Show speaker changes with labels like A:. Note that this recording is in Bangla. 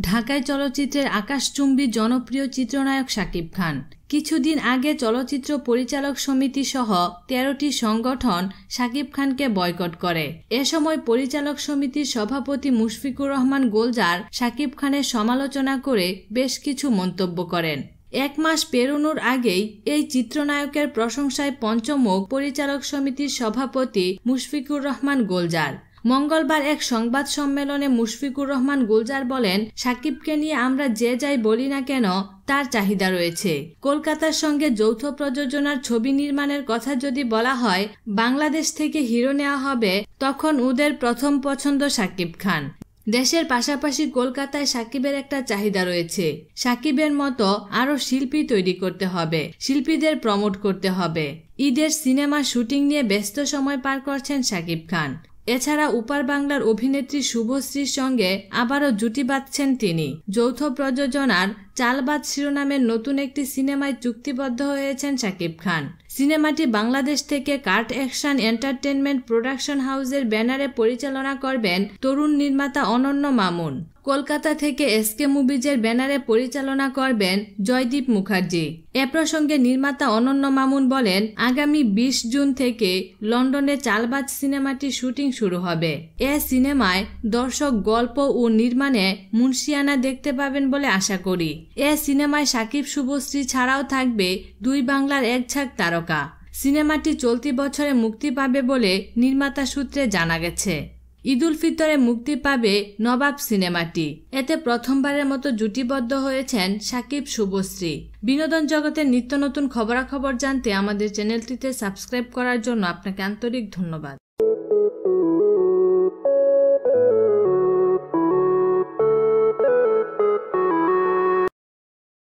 A: ঢাকায় চলচ্চিত্রের আকাশচুম্বী জনপ্রিয় চিত্রনায়ক শাকিব খান। কিছুদিন আগে চলচ্চিত্র পরিচালক সমিতি সহ তেরোটি সংগঠন শাকিব খানকে বয়কট করে। এ সময় পরিচালক সমিতির সভাপতি মুশফিকুর রহমান গোলজার শাকিব খানের সমালোচনা করে বেশ কিছু মন্তব্য করেন। এক মাস পেরোনোর আগেই এই চিত্রনায়কের প্রশংসায় পঞ্চমুখ পরিচালক সমিতির সভাপতি মুশফিকুর রহমান গোলজার। মঙ্গলবার এক সংবাদ সম্মেলনে মুশফিকুর রহমান গুলজার বলেন, সাকিবকে নিয়ে আমরা যে যাই বলি না কেন, তার চাহিদা রয়েছে। কলকাতার সঙ্গে যৌথ প্রযোজনার ছবি নির্মাণের কথা যদি বলা হয়, বাংলাদেশ থেকে হিরো নেওয়া হবে তখন ওদের প্রথম পছন্দ সাকিব খান। দেশের পাশাপাশি কলকাতায় সাকিবের একটা চাহিদা রয়েছে। সাকিবের মতো আরও শিল্পী তৈরি করতে হবে, শিল্পীদের প্রমোট করতে হবে। ঈদের সিনেমা শুটিং নিয়ে ব্যস্ত সময় পার করছেন সাকিব খান। এছাড়া উপার বাংলার অভিনেত্রী শুভশ্রীর সঙ্গে আবারও জুটি বাঁধছেন তিনি। যৌথ প্রযোজনার চালবাদ শিরোনামের নতুন একটি সিনেমায় চুক্তিবদ্ধ হয়েছেন শাকিব খান। সিনেমাটি বাংলাদেশ থেকে কার্ট অ্যাকশন এন্টারটেনমেন্ট প্রোডাকশন হাউসের ব্যানারে পরিচালনা করবেন তরুণ নির্মাতা অনন্য মামুন। কলকাতা থেকে এসকে মুভিজের ব্যানারে পরিচালনা করবেন জয়দীপ মুখার্জি। এ প্রসঙ্গে নির্মাতা অনন্য মামুন বলেন, আগামী ২০ জুন থেকে লন্ডনে চালবাজ সিনেমাটি শুটিং শুরু হবে। এ সিনেমায় দর্শক গল্প ও নির্মাণে মুন্সিয়ানা দেখতে পাবেন বলে আশা করি। এ সিনেমায় সাকিব শুভশ্রী ছাড়াও থাকবে দুই বাংলার এক ঝাঁক তারকা। সিনেমাটি চলতি বছরে মুক্তি পাবে বলে নির্মাতা সূত্রে জানা গেছে। ঈদুল ফিতরে মুক্তি পাবে নবাব সিনেমাটি। এতে প্রথমবারের মতো জুটিবদ্ধ হয়েছেন সাকিব শুভশ্রী। বিনোদন জগতের নিত্য নতুন খবরাখবর জানতে আমাদের চ্যানেলটিতে সাবস্ক্রাইব করার জন্য আপনাকে আন্তরিক ধন্যবাদ।